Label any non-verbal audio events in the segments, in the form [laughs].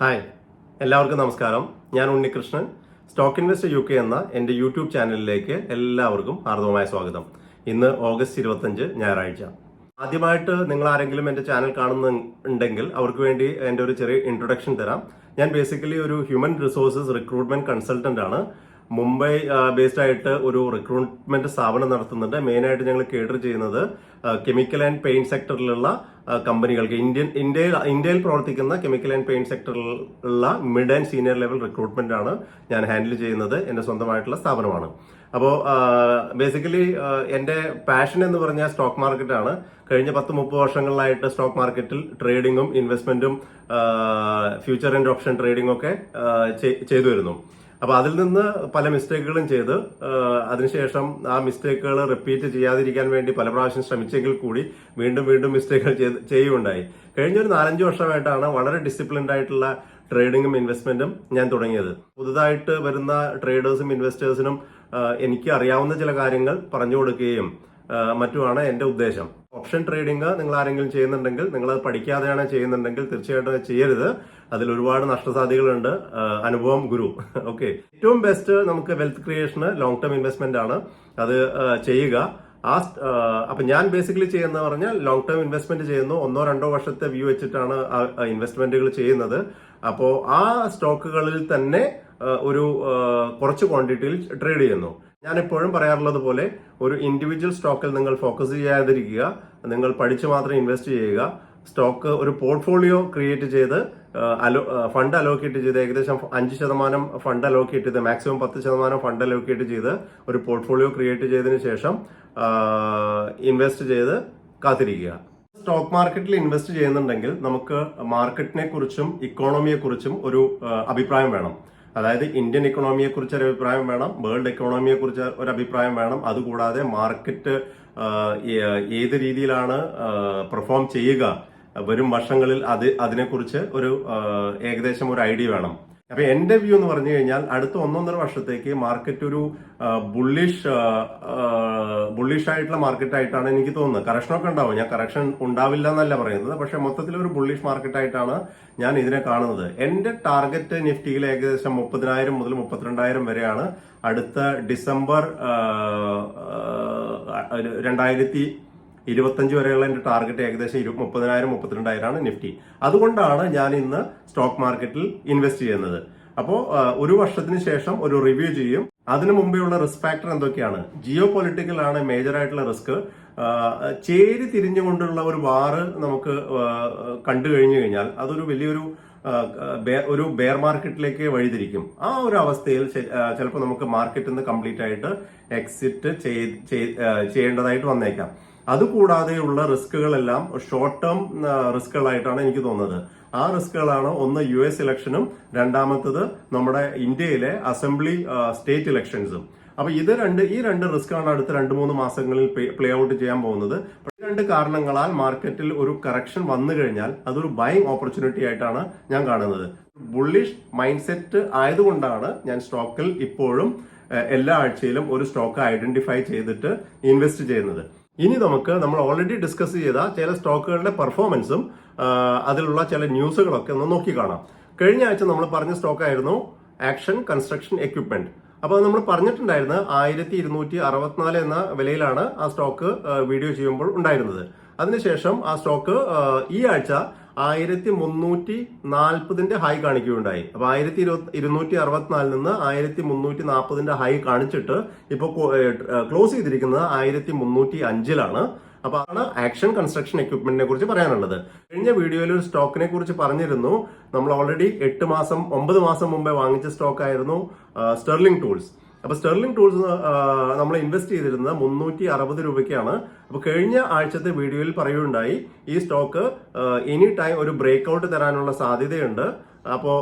Hi. എല്ലാവർക്കും നമസ്കാരം. ഞാൻ Unnikrishnan. Stock invest U K എന്ന എന്റെ യൂട്യൂബ് ചാനലിലേക്ക് എല്ലാവർക്കും ഹാർദവമായ സ്വാഗതം. ഇന്ന് ഓഗസ്റ്റ് ഇരുപത്തഞ്ച് ഞായറാഴ്ച. ആദ്യമായിട്ട് നിങ്ങൾ ആരെങ്കിലും എന്റെ ചാനൽ കാണുന്നുണ്ടെങ്കിൽ അവർക്ക് വേണ്ടി എന്റെ ഒരു ചെറിയ ഇൻട്രൊഡക്ഷൻ തരാം. ഞാൻ ബേസിക്കലി ഒരു ഹ്യൂമൻ റിസോഴ്സസ് റിക്രൂട്ട്മെന്റ് കൺസൾട്ടന്റ് ആണ്. മുംബൈ ബേസ്ഡ് ആയിട്ട് ഒരു റിക്രൂട്ട്മെന്റ് സ്ഥാപനം നടത്തുന്നുണ്ട്. മെയിനായിട്ട് ഞങ്ങൾ കേഡർ ചെയ്യുന്നത് കെമിക്കൽ ആൻഡ് പെയിന്റ് സെക്ടറിലുള്ള കമ്പനികൾക്ക് ഇന്ത്യൻ ഇന്ത്യയിൽ ഇന്ത്യയിൽ പ്രവർത്തിക്കുന്ന chemical and paint സെക്ടറിലുള്ള mid and senior level recruitment ആണ് ഞാൻ ഹാൻഡിൽ ചെയ്യുന്നത് എന്റെ സ്വന്തമായിട്ടുള്ള സ്ഥാപനമാണ്. അപ്പോൾ ബേസിക്കലി എന്റെ പാഷൻ എന്ന് പറഞ്ഞാൽ സ്റ്റോക്ക് മാർക്കറ്റാണ് കഴിഞ്ഞ പത്ത് മുപ്പത് വർഷങ്ങളിലായിട്ട് സ്റ്റോക്ക് മാർക്കറ്റിൽ ട്രേഡിങ്ങും ഇൻവെസ്റ്റ്മെന്റും ഫ്യൂച്ചർ ആൻഡ് ഓപ്ഷൻ ട്രേഡിംഗും ഒക്കെ ചെയ്തു വരുന്നു. അപ്പൊ അതിൽ നിന്ന് പല മിസ്റ്റേക്കുകളും ചെയ്ത് അതിനുശേഷം ആ മിസ്റ്റേക്കുകൾ റിപ്പീറ്റ് ചെയ്യാതിരിക്കാൻ വേണ്ടി പല പ്രാവശ്യം ശ്രമിച്ചെങ്കിൽ കൂടി വീണ്ടും വീണ്ടും മിസ്റ്റേക്കുകൾ ചെയ്യുകയുണ്ടായി. കഴിഞ്ഞ ഒരു നാലഞ്ച് വർഷമായിട്ടാണ് വളരെ ഡിസിപ്ലിൻഡ് ആയിട്ടുള്ള ട്രേഡിങ്ങും ഇൻവെസ്റ്റ്മെന്റും ഞാൻ തുടങ്ങിയത്. പുതുതായിട്ട് വരുന്ന ട്രേഡേഴ്സും ഇൻവെസ്റ്റേഴ്സിനും എനിക്ക് അറിയാവുന്ന ചില കാര്യങ്ങൾ പറഞ്ഞു കൊടുക്കുകയും മറ്റുമാണ് എന്റെ ഉദ്ദേശം. ഓപ്ഷൻ ട്രേഡിംഗ് നിങ്ങൾ ആരെങ്കിലും ചെയ്യുന്നുണ്ടെങ്കിൽ നിങ്ങൾ അത് പഠിക്കാതെയാണ് ചെയ്യുന്നുണ്ടെങ്കിൽ തീർച്ചയായിട്ടും ചെയ്യരുത്. അതിൽ ഒരുപാട് നഷ്ടസാധ്യതകളുണ്ട് അനുഭവം ഗുരു. [laughs] ഓക്കെ ഏറ്റവും ബെസ്റ്റ് നമുക്ക് വെൽത്ത് ക്രിയേഷന് ലോങ് ടേം ഇൻവെസ്റ്റ്മെന്റ് ആണ്. അത് ചെയ്യുക. ആ അപ്പൊ ഞാൻ ബേസിക്കലി ചെയ്യുന്ന പറഞ്ഞാൽ ലോങ് ടേം ഇൻവെസ്റ്റ്മെന്റ് ചെയ്യുന്നു. ഒന്നോ രണ്ടോ വർഷത്തെ വ്യൂ വെച്ചിട്ടാണ് ഇൻവെസ്റ്റ്മെന്റുകൾ ചെയ്യുന്നത്. അപ്പോൾ ആ സ്റ്റോക്കുകളിൽ തന്നെ ഒരു കുറച്ച് ക്വാണ്ടിറ്റിയിൽ ട്രേഡ് ചെയ്യുന്നു. ഞാൻ എപ്പോഴും പറയാറുള്ളത് പോലെ ഒരു ഇൻഡിവിജ്വൽ സ്റ്റോക്കിൽ നിങ്ങൾ ഫോക്കസ് ചെയ്യാതിരിക്കുക. നിങ്ങൾ പഠിച്ചു മാത്രം ഇൻവെസ്റ്റ് ചെയ്യുക. സ്റ്റോക്ക് ഒരു പോർട്ട്ഫോളിയോ ക്രിയേറ്റ് ചെയ്ത് അലോ ഫണ്ട് അലോക്കേറ്റ് ചെയ്ത് ഏകദേശം അഞ്ച് ശതമാനം ഫണ്ട് അലോക്കേറ്റ് ചെയ്ത് മാക്സിമം പത്ത് ശതമാനം ഫണ്ട് അലോക്കേറ്റ് ചെയ്ത് ഒരു പോർട്ട്ഫോളിയോ ക്രിയേറ്റ് ചെയ്തതിന് ശേഷം ഇൻവെസ്റ്റ് ചെയ്ത് കാത്തിരിക്കുക. സ്റ്റോക്ക് മാർക്കറ്റിൽ ഇൻവെസ്റ്റ് ചെയ്യുന്നുണ്ടെങ്കിൽ നമുക്ക് മാർക്കറ്റിനെ കുറിച്ചും ഇക്കോണമിയെ കുറിച്ചും ഒരു അഭിപ്രായം വേണം. അതായത് ഇന്ത്യൻ ഇക്കോണമിയെ കുറിച്ച് ഒരു അഭിപ്രായം വേണം വേൾഡ് ഇക്കോണമിയെ കുറിച്ച് ഒരു അഭിപ്രായം വേണം. അതുകൂടാതെ മാർക്കറ്റ് ഏത് രീതിയിലാണ് പെർഫോം ചെയ്യുക വരും വർഷങ്ങളിൽ അത് അതിനെക്കുറിച്ച് ഒരു ഏകദേശം ഒരു ഐഡിയ വേണം. അപ്പൊ എന്റെ വ്യൂ എന്ന് പറഞ്ഞു കഴിഞ്ഞാൽ അടുത്ത ഒന്നൊന്നര വർഷത്തേക്ക് മാർക്കറ്റ് ഒരു ബുള്ളിഷ് ബുള്ളിഷ് ആയിട്ടുള്ള മാർക്കറ്റ് ആയിട്ടാണ് എനിക്ക് തോന്നുന്നത്. കറക്ഷനൊക്കെ ഉണ്ടാവും. ഞാൻ കറക്ഷൻ ഉണ്ടാവില്ല എന്നല്ല പറയുന്നത്. പക്ഷെ മൊത്തത്തിൽ ഒരു ബുള്ളിഷ് മാർക്കറ്റ് ആയിട്ടാണ് ഞാൻ ഇതിനെ കാണുന്നത്. എന്റെ ടാർഗറ്റ് നിഫ്റ്റിയിൽ ഏകദേശം മുപ്പതിനായിരം മുതൽ മുപ്പത്തിരണ്ടായിരം വരെയാണ് അടുത്ത ഡിസംബർ രണ്ടായിരത്തി ഇരുപത്തഞ്ച് വരെയുള്ള എന്റെ ടാർഗറ്റ് ഏകദേശം ഇരു മുപ്പതിനായിരം മുപ്പത്തിരണ്ടായിരമാണ് നിഫ്റ്റി. അതുകൊണ്ടാണ് ഞാൻ ഇന്ന് സ്റ്റോക്ക് മാർക്കറ്റിൽ ഇൻവെസ്റ്റ് ചെയ്യുന്നത്. അപ്പോൾ ഒരു വർഷത്തിന് ശേഷം ഒരു റിവ്യൂ ചെയ്യും. അതിനു മുമ്പെയുള്ള റിസ്ക് ഫാക്ടർ എന്തൊക്കെയാണ്? ജിയോ പൊളിറ്റിക്കൽ ആണ് മേജർ ആയിട്ടുള്ള റിസ്ക് ചേരി തിരിഞ്ഞുകൊണ്ടുള്ള ഒരു വാറ് നമുക്ക് കണ്ടു കഴിഞ്ഞു കഴിഞ്ഞാൽ അതൊരു വലിയൊരു ഒരു ബെയർ മാർക്കറ്റിലേക്ക് വഴിതിരിക്കും. ആ ഒരു അവസ്ഥയിൽ ചിലപ്പോൾ നമുക്ക് മാർക്കറ്റിൽ നിന്ന് കംപ്ലീറ്റ് ആയിട്ട് എക്സിറ്റ് ചെയ്യേണ്ടതായിട്ട് വന്നേക്കാം. അതുകൂടാതെയുള്ള റിസ്കുകളെല്ലാം ഷോർട്ട് ടേം റിസ്കുകളായിട്ടാണ് എനിക്ക് തോന്നുന്നത്. ആ റിസ്കുകളാണ് ഒന്ന് യു എസ് ഇലക്ഷനും രണ്ടാമത്തത് നമ്മുടെ ഇന്ത്യയിലെ അസംബ്ലി സ്റ്റേറ്റ് ഇലക്ഷൻസും അപ്പൊ ഇത് രണ്ട് ഈ രണ്ട് റിസ്ക് ആണ് അടുത്ത രണ്ട് മൂന്ന് മാസങ്ങളിൽ പ്ലേ ഔട്ട് ചെയ്യാൻ പോകുന്നത്. രണ്ട് കാരണങ്ങളാൽ മാർക്കറ്റിൽ ഒരു കറക്ഷൻ വന്നു കഴിഞ്ഞാൽ അതൊരു ബൈങ് ഓപ്പർച്യൂണിറ്റി ആയിട്ടാണ് ഞാൻ കാണുന്നത്. ബുള്ളിഷ് മൈൻഡ് സെറ്റ് ആയതുകൊണ്ടാണ് ഞാൻ സ്റ്റോക്കിൽ ഇപ്പോഴും എല്ലാ ആഴ്ചയിലും ഒരു സ്റ്റോക്ക് ഐഡന്റിഫൈ ചെയ്തിട്ട് ഇൻവെസ്റ്റ് ചെയ്യുന്നത്. ഇനി നമുക്ക് നമ്മൾ ഓൾറെഡി ഡിസ്കസ് ചെയ്ത ചില സ്റ്റോക്കുകളുടെ പെർഫോമൻസും അതിലുള്ള ചില ന്യൂസുകളൊക്കെ ഒന്ന് നോക്കി കാണാം. കഴിഞ്ഞ ആഴ്ച നമ്മൾ പറഞ്ഞ സ്റ്റോക്കായിരുന്നു ആക്ഷൻ കൺസ്ട്രക്ഷൻ എക്യുപ്മെന്റ് അപ്പോൾ നമ്മൾ പറഞ്ഞിട്ടുണ്ടായിരുന്നത് ആയിരത്തി ഇരുന്നൂറ്റി അറുപത്തിനാല് എന്ന വിലയിലാണ് ആ സ്റ്റോക്ക് വീഡിയോ ചെയ്യുമ്പോൾ ഉണ്ടായിരുന്നത്. അതിനുശേഷം ആ സ്റ്റോക്ക് ഈ ആഴ്ച ആയിരത്തി മുന്നൂറ്റി നാൽപ്പതിന്റെ ഹൈ കാണിക്കുകയുണ്ടായി. അപ്പൊ ആയിരത്തി ഇരുന്നൂറ്റി അറുപത്തിനാലിൽ നിന്ന് ആയിരത്തി മുന്നൂറ്റി നാൽപ്പതിന്റെ ഹൈ കാണിച്ചിട്ട് ഇപ്പൊ ക്ലോസ് ചെയ്തിരിക്കുന്നത് ആയിരത്തി മുന്നൂറ്റി അഞ്ചിലാണ് അപ്പൊ അതാണ് ആക്ഷൻ കൺസ്ട്രക്ഷൻ എക്യുപ്മെന്റിനെ കുറിച്ച് പറയാനുള്ളത്. കഴിഞ്ഞ വീഡിയോയിൽ ഒരു സ്റ്റോക്കിനെ കുറിച്ച് പറഞ്ഞിരുന്നു. നമ്മൾ ഓൾറെഡി എട്ട് മാസം ഒമ്പത് മാസം മുമ്പേ വാങ്ങിച്ച സ്റ്റോക്ക് ആയിരുന്നു സ്റ്റെർലിംഗ് ടൂൾസ് അപ്പൊ സ്റ്റെർലിംഗ് ടൂൾസ് നമ്മൾ ഇൻവെസ്റ്റ് ചെയ്തിരുന്നത് മുന്നൂറ്റി അറുപത് രൂപയ്ക്കാണ്. അപ്പൊ കഴിഞ്ഞ ആഴ്ചത്തെ വീഡിയോയിൽ പറയുകയുണ്ടായി ഈ സ്റ്റോക്ക് എനി ടൈം ഒരു ബ്രേക്ക് ഔട്ട് തരാനുള്ള സാധ്യതയുണ്ട്. അപ്പോൾ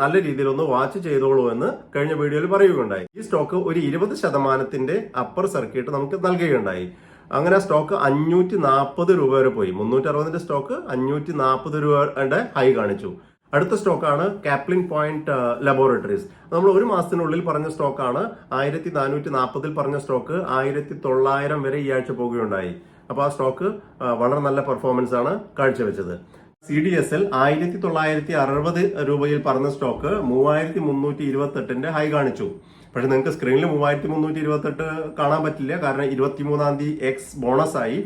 നല്ല രീതിയിൽ ഒന്ന് വാച്ച് ചെയ്തോളൂ എന്ന് കഴിഞ്ഞ വീഡിയോയിൽ പറയുകയുണ്ടായി. ഈ സ്റ്റോക്ക് ഒരു ഇരുപത് ശതമാനത്തിന്റെ അപ്പർ സർക്യൂട്ട് നമുക്ക് നൽകുകയുണ്ടായി. അങ്ങനെ സ്റ്റോക്ക് അഞ്ഞൂറ്റി നാൽപ്പത് രൂപ വരെ പോയി. മുന്നൂറ്റി അറുപതിന്റെ സ്റ്റോക്ക് അഞ്ഞൂറ്റി നാൽപ്പത് രൂപയുടെ ഹൈ കാണിച്ചു. അടുത്ത സ്റ്റോക്കാണ് കാപ്ലിൻ പോയിന്റ് ലബോറട്ടറീസ് നമ്മൾ ഒരു മാസത്തിനുള്ളിൽ പറഞ്ഞ സ്റ്റോക്കാണ്. ആയിരത്തി നാനൂറ്റി നാൽപ്പതിൽ പറഞ്ഞ സ്റ്റോക്ക് ആയിരത്തി തൊള്ളായിരം വരെ ഈ ആഴ്ച പോകുകയുണ്ടായി. അപ്പോൾ ആ സ്റ്റോക്ക് വളരെ നല്ല പെർഫോമൻസ് ആണ് കാഴ്ചവെച്ചത്. സി ഡി എസ് എൽ ആയിരത്തി തൊള്ളായിരത്തി അറുപത് രൂപയിൽ പറഞ്ഞ സ്റ്റോക്ക് മൂവായിരത്തി മുന്നൂറ്റി ഇരുപത്തി എട്ടിന്റെ ഹൈ കാണിച്ചു. പക്ഷെ നിങ്ങൾക്ക് സ്ക്രീനിൽ മൂവായിരത്തി മുന്നൂറ്റി ഇരുപത്തെട്ട് കാണാൻ പറ്റില്ല. കാരണം ഇരുപത്തി മൂന്നാം തീയതി എക്സ് ബോണസ് ആയി.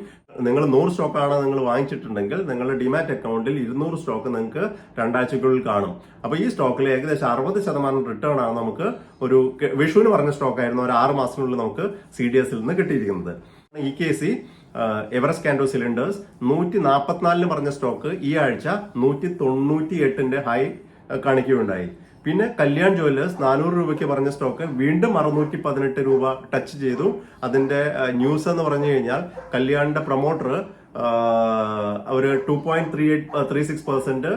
നിങ്ങൾ നൂറ് സ്റ്റോക്കാണ് നിങ്ങൾ വാങ്ങിച്ചിട്ടുണ്ടെങ്കിൽ നിങ്ങളുടെ ഡിമാറ്റ് അക്കൗണ്ടിൽ ഇരുന്നൂറ് സ്റ്റോക്ക് നിങ്ങൾക്ക് രണ്ടാഴ്ചക്കുള്ളിൽ കാണും. അപ്പോൾ ഈ സ്റ്റോക്കിൽ ഏകദേശം അറുപത് ശതമാനം റിട്ടേൺ ആണ് നമുക്ക് ഒരു വിഷുവിന് പറഞ്ഞ സ്റ്റോക്ക് ആയിരുന്നു ഒരു ആറ് മാസത്തിനുള്ളിൽ നമുക്ക് സി ഡി എസിൽ നിന്ന് കിട്ടിയിരിക്കുന്നത്. E K C Everest Kanto cylinders നൂറ്റി നാൽപ്പത്തിനാലിന് പറഞ്ഞ സ്റ്റോക്ക് ഈ ആഴ്ച നൂറ്റി തൊണ്ണൂറ്റി എട്ടിന്റെ ഹൈ കാണിക്കുകയുണ്ടായി. പിന്നെ കല്യാൺ ജുവല്ലേഴ്സ് നാനൂറ് രൂപയ്ക്ക് പറഞ്ഞ സ്റ്റോക്ക് വീണ്ടും അറുന്നൂറ്റി പതിനെട്ട് രൂപ ടച്ച് ചെയ്തു. അതിന്റെ ന്യൂസ് എന്ന് പറഞ്ഞു കഴിഞ്ഞാൽ കല്യാണിന്റെ പ്രൊമോട്ടർ ഒരു two point three eight three six percent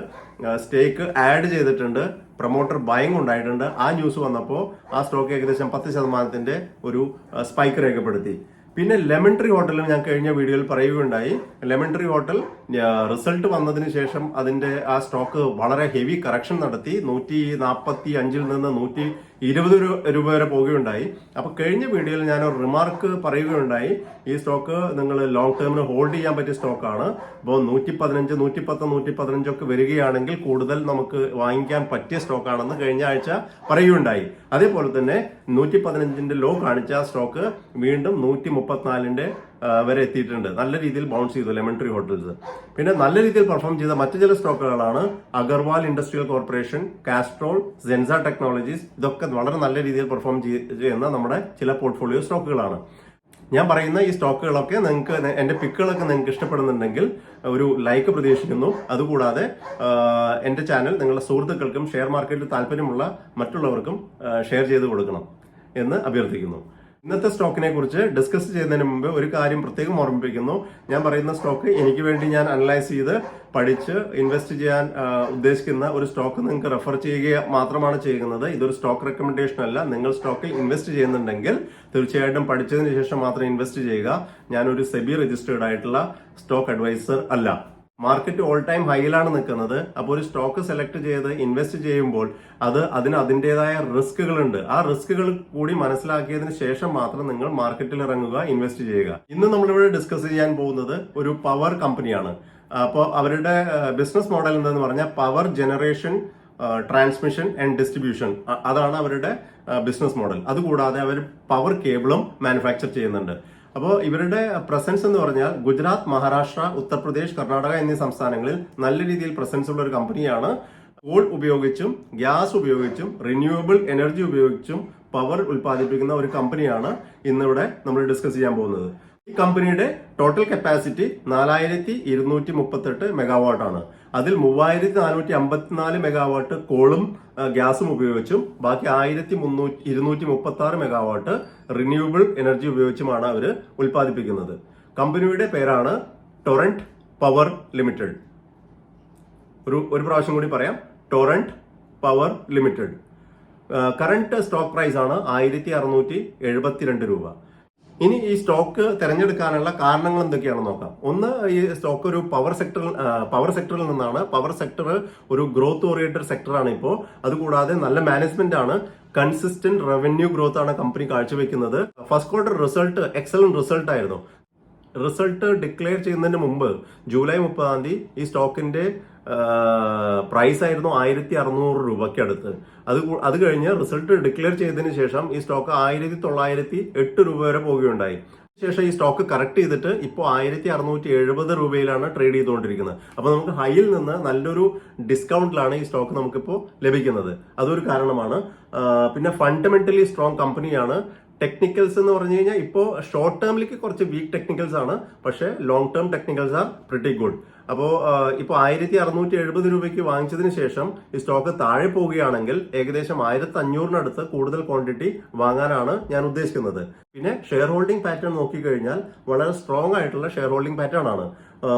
stake add ചെയ്തിട്ടുണ്ട്. പ്രൊമോട്ടർ ബൈങ് ഉണ്ടായിട്ടുണ്ട്. ആ ന്യൂസ് വന്നപ്പോൾ ആ സ്റ്റോക്ക് ഏകദേശം പത്ത് ശതമാനത്തിന്റെ ഒരു സ്പൈക്ക് രേഖപ്പെടുത്തി. പിന്നെ ലെമൺ ട്രീ ഹോട്ടലും ഞാൻ കഴിഞ്ഞ വീഡിയോയിൽ പറയുകയുണ്ടായി. ലെമൺ ട്രീ ഹോട്ടൽ റിസൾട്ട് വന്നതിന് ശേഷം അതിന്റെ ആ സ്റ്റോക്ക് വളരെ ഹെവി കറക്ഷൻ നടത്തി. നൂറ്റി നാൽപ്പത്തി അഞ്ചിൽ നിന്ന് നൂറ്റി ഇരുപത് രൂപ വരെ പോവുകയുണ്ടായി അപ്പൊ കഴിഞ്ഞ വീഡിയോയിൽ ഞാൻ ഒരു റിമാർക്ക് പറയുകയുണ്ടായി. ഈ സ്റ്റോക്ക് നിങ്ങൾ ലോങ് ടേമിന് ഹോൾഡ് ചെയ്യാൻ പറ്റിയ സ്റ്റോക്കാണ് അപ്പോൾ നൂറ്റി പതിനഞ്ച് നൂറ്റി പത്ത് നൂറ്റി പതിനഞ്ചൊക്കെ വരികയാണെങ്കിൽ കൂടുതൽ നമുക്ക് വാങ്ങിക്കാൻ പറ്റിയ സ്റ്റോക്കാണെന്ന് കഴിഞ്ഞ ആഴ്ച പറയുകയുണ്ടായി. അതേപോലെ തന്നെ നൂറ്റി പതിനഞ്ചിന്റെ ലോ കാണിച്ച സ്റ്റോക്ക് വീണ്ടും നൂറ്റി മുപ്പത്തിനാലിന്റെ വരെ എത്തിയിട്ടുണ്ട്. നല്ല രീതിയിൽ ബൗൺസ് ചെയ്തു ലെമൺ ട്രീ ഹോട്ടൽസ് പിന്നെ നല്ല രീതിയിൽ പെർഫോം ചെയ്ത മറ്റു ചില സ്റ്റോക്കുകളാണ് Agarwal industrial corporation Castrol Sensa technologies ഇതൊക്കെ വളരെ നല്ല രീതിയിൽ പെർഫോം ചെയ്യുന്ന നമ്മുടെ ചില പോർട്ട്ഫോളിയോ സ്റ്റോക്കുകളാണ് ഞാൻ പറയുന്ന ഈ സ്റ്റോക്കുകളൊക്കെ നിങ്ങൾക്ക് എന്റെ പിക്കുകളൊക്കെ നിങ്ങൾക്ക് ഇഷ്ടപ്പെടുന്നുണ്ടെങ്കിൽ ഒരു ലൈക്ക് പ്രതീക്ഷിക്കുന്നു. അതുകൂടാതെ എന്റെ ചാനൽ നിങ്ങളുടെ സുഹൃത്തുക്കൾക്കും ഷെയർ മാർക്കറ്റിൽ താല്പര്യമുള്ള മറ്റുള്ളവർക്കും ഷെയർ ചെയ്ത് കൊടുക്കണം എന്ന് അഭ്യർത്ഥിക്കുന്നു. ഇന്നത്തെ സ്റ്റോക്കിനെ കുറിച്ച് ഡിസ്കസ് ചെയ്യുന്നതിന് മുമ്പ് ഒരു കാര്യം പ്രത്യേകം ഓർമ്മിപ്പിക്കുന്നു. ഞാൻ പറയുന്ന സ്റ്റോക്ക് എനിക്ക് വേണ്ടി ഞാൻ അനലൈസ് ചെയ്ത് പഠിച്ച് ഇൻവെസ്റ്റ് ചെയ്യാൻ ഉദ്ദേശിക്കുന്ന ഒരു സ്റ്റോക്ക് നിങ്ങൾക്ക് റെഫർ ചെയ്യുക മാത്രമാണ് ചെയ്യുന്നത്. ഇതൊരു സ്റ്റോക്ക് റെക്കമെൻഡേഷൻ അല്ല. നിങ്ങൾ സ്റ്റോക്കിൽ ഇൻവെസ്റ്റ് ചെയ്യുന്നുണ്ടെങ്കിൽ തീർച്ചയായിട്ടും പഠിച്ചതിന് ശേഷം മാത്രം ഇൻവെസ്റ്റ് ചെയ്യുക. ഞാനൊരു സെബി രജിസ്റ്റേർഡ് ആയിട്ടുള്ള സ്റ്റോക്ക് അഡ്വൈസർ അല്ല. മാർക്കറ്റ് ഓൾ ടൈം ഹൈയിലാണ് നിൽക്കുന്നത്. അപ്പോൾ ഒരു സ്റ്റോക്ക് സെലക്ട് ചെയ്ത് ഇൻവെസ്റ്റ് ചെയ്യുമ്പോൾ അത് അതിന് അതിന്റെതായ റിസ്കുകളുണ്ട് ആ റിസ്കുകൾ കൂടി മനസ്സിലാക്കിയതിന് ശേഷം മാത്രം നിങ്ങൾ മാർക്കറ്റിൽ ഇറങ്ങുക ഇൻവെസ്റ്റ് ചെയ്യുക. ഇന്ന് നമ്മളിവിടെ ഡിസ്കസ് ചെയ്യാൻ പോകുന്നത് ഒരു പവർ കമ്പനിയാണ് അപ്പോൾ അവരുടെ ബിസിനസ് മോഡൽ എന്താണെന്ന് പറഞ്ഞാൽ power generation transmission and distribution അതാണ് അവരുടെ ബിസിനസ് മോഡൽ അതുകൂടാതെ അവർ പവർ കേബിളും മാനുഫാക്ചർ ചെയ്യുന്നുണ്ട്. അപ്പോൾ ഇവരുടെ പ്രസൻസ് എന്ന് പറഞ്ഞാൽ ഗുജറാത്ത് മഹാരാഷ്ട്ര ഉത്തർപ്രദേശ് കർണാടക എന്നീ സംസ്ഥാനങ്ങളിൽ നല്ല രീതിയിൽ പ്രസൻസ് ഉള്ള ഒരു കമ്പനിയാണ് കോൾ ഉപയോഗിച്ചും ഗ്യാസ് ഉപയോഗിച്ചും റിന്യൂവബിൾ എനർജി ഉപയോഗിച്ചും പവർ ഉൽപ്പാദിപ്പിക്കുന്ന ഒരു കമ്പനിയാണ് ഇന്നിവിടെ നമ്മൾ ഡിസ്കസ് ചെയ്യാൻ പോകുന്നത്. കമ്പനിയുടെ ടോട്ടൽ കപ്പാസിറ്റി നാലായിരത്തി ഇരുന്നൂറ്റി മുപ്പത്തെട്ട് മെഗാവാട്ട് ആണ്. അതിൽ മൂവായിരത്തി നാനൂറ്റി അമ്പത്തിനാല് മെഗാവാട്ട് കോളും ഗ്യാസും ഉപയോഗിച്ചും ബാക്കി ആയിരത്തി മുന്നൂറ്റി ഇരുന്നൂറ്റി മുപ്പത്തി ആറ് മെഗാവാട്ട് റിന്യൂവബിൾ എനർജി ഉപയോഗിച്ചുമാണ് അവർ ഉൽപ്പാദിപ്പിക്കുന്നത്. കമ്പനിയുടെ പേരാണ് ടൊറന്റ് പവർ ലിമിറ്റഡ് ഒരു ഒരു പ്രാവശ്യം കൂടി പറയാം. Torrent power limited current stock price ആണ് ആയിരത്തി അറുന്നൂറ്റി എഴുപത്തിരണ്ട് രൂപ. ഇനി ഈ സ്റ്റോക്ക് തിരഞ്ഞെടുക്കാനുള്ള കാരണങ്ങൾ എന്തൊക്കെയാണെന്ന് നോക്കാം. ഒന്ന് ഈ സ്റ്റോക്ക് ഒരു പവർ സെക്ടറിൽ പവർ സെക്ടറിൽ നിന്നാണ്. പവർ സെക്ടർ ഒരു ഗ്രോത്ത് ഓറിയന്റഡ് സെക്ടറാണ് ഇപ്പോൾ അതുകൂടാതെ നല്ല മാനേജ്മെന്റ് ആണ്. കൺസിസ്റ്റന്റ് റവന്യൂ ഗ്രോത്ത് ആണ് company കാഴ്ചവെക്കുന്നത്. First quarter result excellent result ആയിരുന്നു. റിസൾട്ട് ഡിക്ലെയർ ചെയ്യുന്നതിന് മുമ്പ് ജൂലൈ മുപ്പതാം തീയതി ഈ സ്റ്റോക്കിന്റെ പ്രൈസ് ആയിരുന്നു ആയിരത്തി അറുന്നൂറ് രൂപയ്ക്ക് അടുത്ത് അത് അത് കഴിഞ്ഞ് റിസൾട്ട് ഡിക്ലെയർ ചെയ്തതിന് ശേഷം ഈ സ്റ്റോക്ക് ആയിരത്തി തൊള്ളായിരത്തി എട്ട് രൂപ വരെ പോവുകയുണ്ടായി. ശേഷം ഈ സ്റ്റോക്ക് കറക്റ്റ് ചെയ്തിട്ട് ഇപ്പോൾ ആയിരത്തി അറുന്നൂറ്റി എഴുപത് രൂപയിലാണ് ട്രേഡ് ചെയ്തുകൊണ്ടിരിക്കുന്നത്. അപ്പോൾ നമുക്ക് ഹൈയിൽ നിന്ന് നല്ലൊരു ഡിസ്കൗണ്ടിലാണ് ഈ സ്റ്റോക്ക് നമുക്കിപ്പോൾ ലഭിക്കുന്നത്. അതൊരു കാരണമാണ്. പിന്നെ ഫണ്ടമെന്റലി സ്ട്രോങ് കമ്പനിയാണ് ടെക്നിക്കൽസ് എന്ന് പറഞ്ഞു കഴിഞ്ഞാൽ ഇപ്പോൾ ഷോർട്ട് ടേമിലേക്ക് കുറച്ച് വീക്ക് ടെക്നിക്കൽസ് ആണ്. പക്ഷേ long term technicals are pretty good അപ്പോൾ ഇപ്പോൾ ആയിരത്തി അറുന്നൂറ്റി എഴുപത് രൂപയ്ക്ക് വാങ്ങിച്ചതിന് ശേഷം ഈ സ്റ്റോക്ക് താഴെ പോവുകയാണെങ്കിൽ ഏകദേശം ആയിരത്തി അഞ്ഞൂറിനടുത്ത് കൂടുതൽ ക്വാണ്ടിറ്റി വാങ്ങാനാണ് ഞാൻ ഉദ്ദേശിക്കുന്നത്. പിന്നെ ഷെയർ ഹോൾഡിംഗ് പാറ്റേൺ നോക്കിക്കഴിഞ്ഞാൽ വളരെ സ്ട്രോങ് ആയിട്ടുള്ള ഷെയർ ഹോൾഡിംഗ് പാറ്റേൺ ആണ്.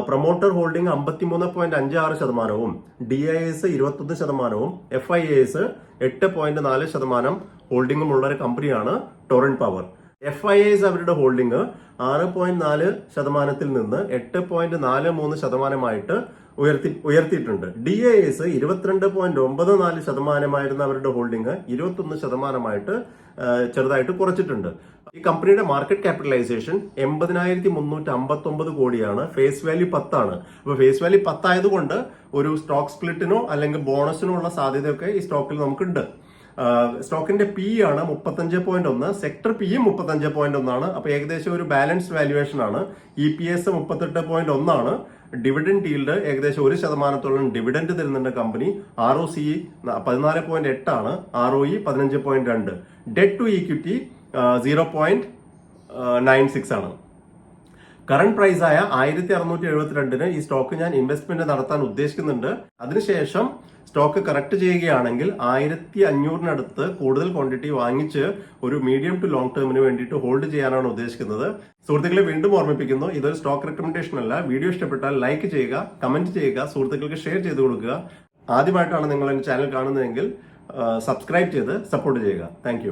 പ്രൊമോട്ടർ ഹോൾഡിംഗ് അമ്പത്തിമൂന്ന് പോയിന്റ് അഞ്ച് ആറ് ശതമാനവും ഡി ഐ എസ് ഇരുപത്തൊന്ന് ശതമാനവും എഫ് ഐ എസ് എട്ട് പോയിന്റ് നാല് ശതമാനം ഹോൾഡിംഗും ഉള്ള ഒരു കമ്പനിയാണ് Torrent power F I S അവരുടെ ഹോൾഡിംഗ് ആറ് പോയിന്റ് നാല് ശതമാനത്തിൽ നിന്ന് എട്ട് പോയിന്റ് നാല് മൂന്ന് ശതമാനമായിട്ട് ഉയർത്തി ഉയർത്തിയിട്ടുണ്ട്. ഡി എ എസ് ഇരുപത്തിരണ്ട് പോയിന്റ് ഒമ്പത് നാല് ശതമാനമായിരുന്ന അവരുടെ ഹോൾഡിംഗ് ഇരുപത്തൊന്ന് ശതമാനമായിട്ട് ചെറുതായിട്ട് കുറച്ചിട്ടുണ്ട്. ഈ കമ്പനിയുടെ മാർക്കറ്റ് ക്യാപിറ്റലൈസേഷൻ എൺപതിനായിരത്തി മുന്നൂറ്റി അമ്പത്തി ഒമ്പത് കോടിയാണ്. ഫേസ് വാല്യൂ പത്താണ്. അപ്പോൾ ഫേസ് വാല്യൂ പത്തായതുകൊണ്ട് ഒരു സ്റ്റോക്ക് സ്പ്ലിറ്റിനോ അല്ലെങ്കിൽ ബോണസിനോ ഉള്ള സാധ്യതയൊക്കെ ഈ സ്റ്റോക്കിൽ നമുക്കുണ്ട്. സ്റ്റോക്കിന്റെ പി ആണ് മുപ്പത്തഞ്ച് പോയിന്റ് ഒന്ന് സെക്ടർ പിയും മുപ്പത്തഞ്ച് പോയിന്റ് ഒന്നാണ്. അപ്പോൾ ഏകദേശം ഒരു ബാലൻസ് വാല്യുവേഷൻ ആണ്. ഇ പി എസ് മുപ്പത്തെട്ട് പോയിന്റ് ഒന്നാണ്. ഡിവിഡൻഡ് ഈൽഡ് ഏകദേശം ഒരു ശതമാനത്തോളം ഡിവിഡൻഡ് തരുന്നുണ്ട് കമ്പനി. ആർ ഒ സി പതിനാല് പോയിന്റ് എട്ടാണ്. ആർ ഒ ഇ പതിനഞ്ച് പോയിന്റ് രണ്ട്. Debt to equity zero point nine six ആണ്. കറണ്ട് പ്രൈസായ ആയ ആയിരത്തി അറുന്നൂറ്റി എഴുപത്തിരണ്ടിന് ഈ സ്റ്റോക്ക് ഞാൻ ഇൻവെസ്റ്റ്മെന്റ് നടത്താൻ ഉദ്ദേശിക്കുന്നുണ്ട്. അതിനുശേഷം സ്റ്റോക്ക് കറക്റ്റ് ചെയ്യുകയാണെങ്കിൽ ആയിരത്തി അഞ്ഞൂറിനടുത്ത് കൂടുതൽ ക്വാണ്ടിറ്റി വാങ്ങിച്ച് ഒരു മീഡിയം ടു ലോങ് ടേമിന് വേണ്ടിയിട്ട് ഹോൾഡ് ചെയ്യാനാണ് ഉദ്ദേശിക്കുന്നത്. സുഹൃത്തുക്കളെ വീണ്ടും ഓർമ്മിപ്പിക്കുന്നു ഇതൊരു സ്റ്റോക്ക് റെക്കമെൻഡേഷൻ അല്ല. വീഡിയോ ഇഷ്ടപ്പെട്ടാൽ ലൈക്ക് ചെയ്യുക കമന്റ് ചെയ്യുക സുഹൃത്തുക്കൾക്ക് ഷെയർ ചെയ്ത് കൊടുക്കുക. ആദ്യമായിട്ടാണ് നിങ്ങൾ എന്റെ ചാനൽ കാണുന്നതെങ്കിൽ സബ്സ്ക്രൈബ് ചെയ്ത് സപ്പോർട്ട് ചെയ്യുക. താങ്ക്